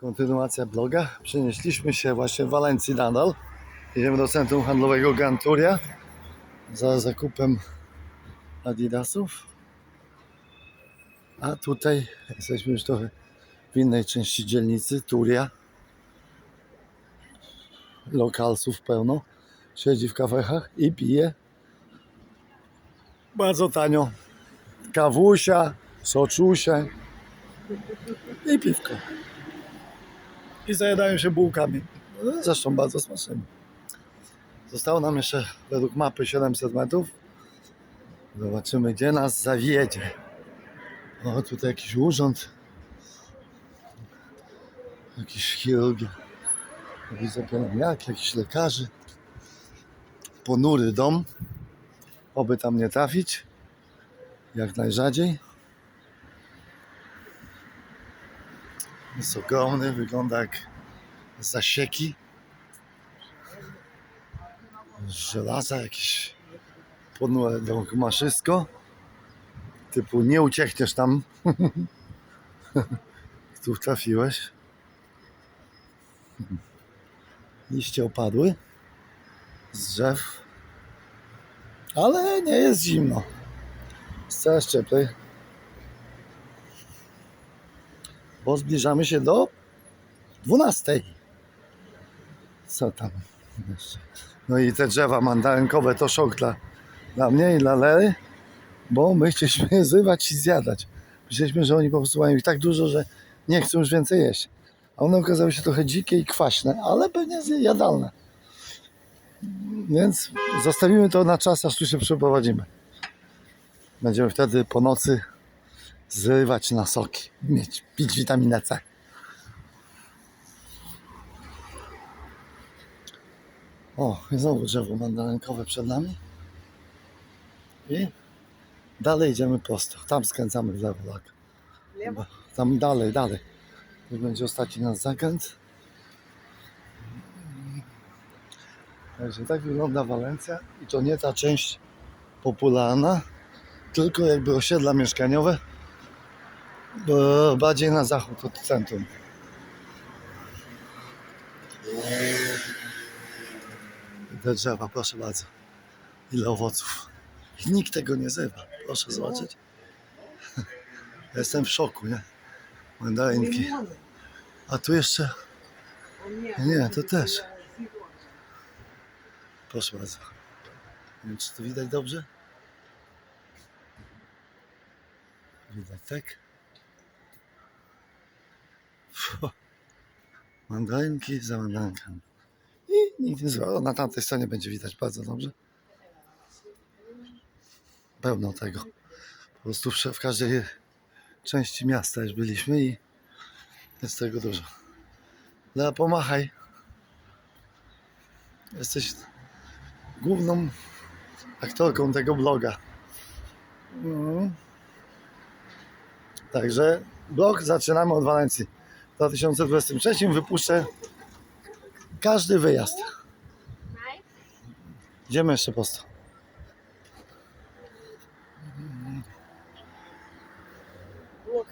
Kontynuacja bloga. Przenieśliśmy się właśnie w Walencji nadal. Jedziemy do centrum handlowego Ganturia za zakupem Adidasów. A tutaj jesteśmy już trochę w innej części dzielnicy, Turia. Lokalsów pełno. Siedzi w kafechach i pije. Bardzo tanio. Kawusia, soczusia i piwko. I zajadają się bułkami. No, Zresztą bardzo smacznymi. Zostało nam jeszcze według mapy 700 metrów. Zobaczymy, gdzie nas zawiedzie. O, tutaj jakiś urząd. Jakiś chirurg. Widzę pielęgniarki, jakichś lekarzy. Ponury dom. Oby tam nie trafić. Jak najrzadziej. Jest ogromny, wygląda jak zasieki. Żelaza jakieś ponure maszysko. Typu nie uciekniesz tam. Tu trafiłeś. Liście opadły z drzew. Ale nie jest zimno. Jest coraz cieplej. Bo zbliżamy się do 12. Co tam jeszcze? No i te drzewa mandarynkowe to szok dla, dla mnie i dla Lery, bo my chcieliśmy je zrywać i zjadać. Myśleliśmy, że oni po prostu mają ich tak dużo, że nie chcą już więcej jeść. A one okazały się trochę dzikie i kwaśne, ale pewnie jadalne. Więc zostawimy to na czas, aż tu się przeprowadzimy. Będziemy wtedy po nocy zrywać na soki, mieć, pić witaminę C. O, i znowu drzewo mandarynkowe przed nami. I dalej idziemy prosto. Tam skręcamy w lewo, tak. Lewo? Tam dalej, dalej. To będzie ostatni nasz zakręt. Także tak wygląda Walencja i to nie ta część popularna, tylko jakby osiedla mieszkaniowe, bardziej na zachód od centrum. Te drzewa, proszę bardzo. Ile owoców. I nikt tego nie zrywa. Proszę zobaczyć. Jestem w szoku, nie? Mandarynki. A tu jeszcze, Nie, to też. proszę bardzo. Nie wiem, czy to widać dobrze? Widać, tak? Fu. Mandarynki za mandarynkami. I nikt nie zła. Na tamtej stronie będzie widać bardzo dobrze. Pełno tego. Po prostu w, każdej części miasta już byliśmy i jest tego dużo. Lea, pomachaj. Jesteś główną aktorką tego bloga. Mhm. Także blog zaczynamy od Walencji. 2023 wypuszczę każdy wyjazd. Idziemy jeszcze prosto. Блок.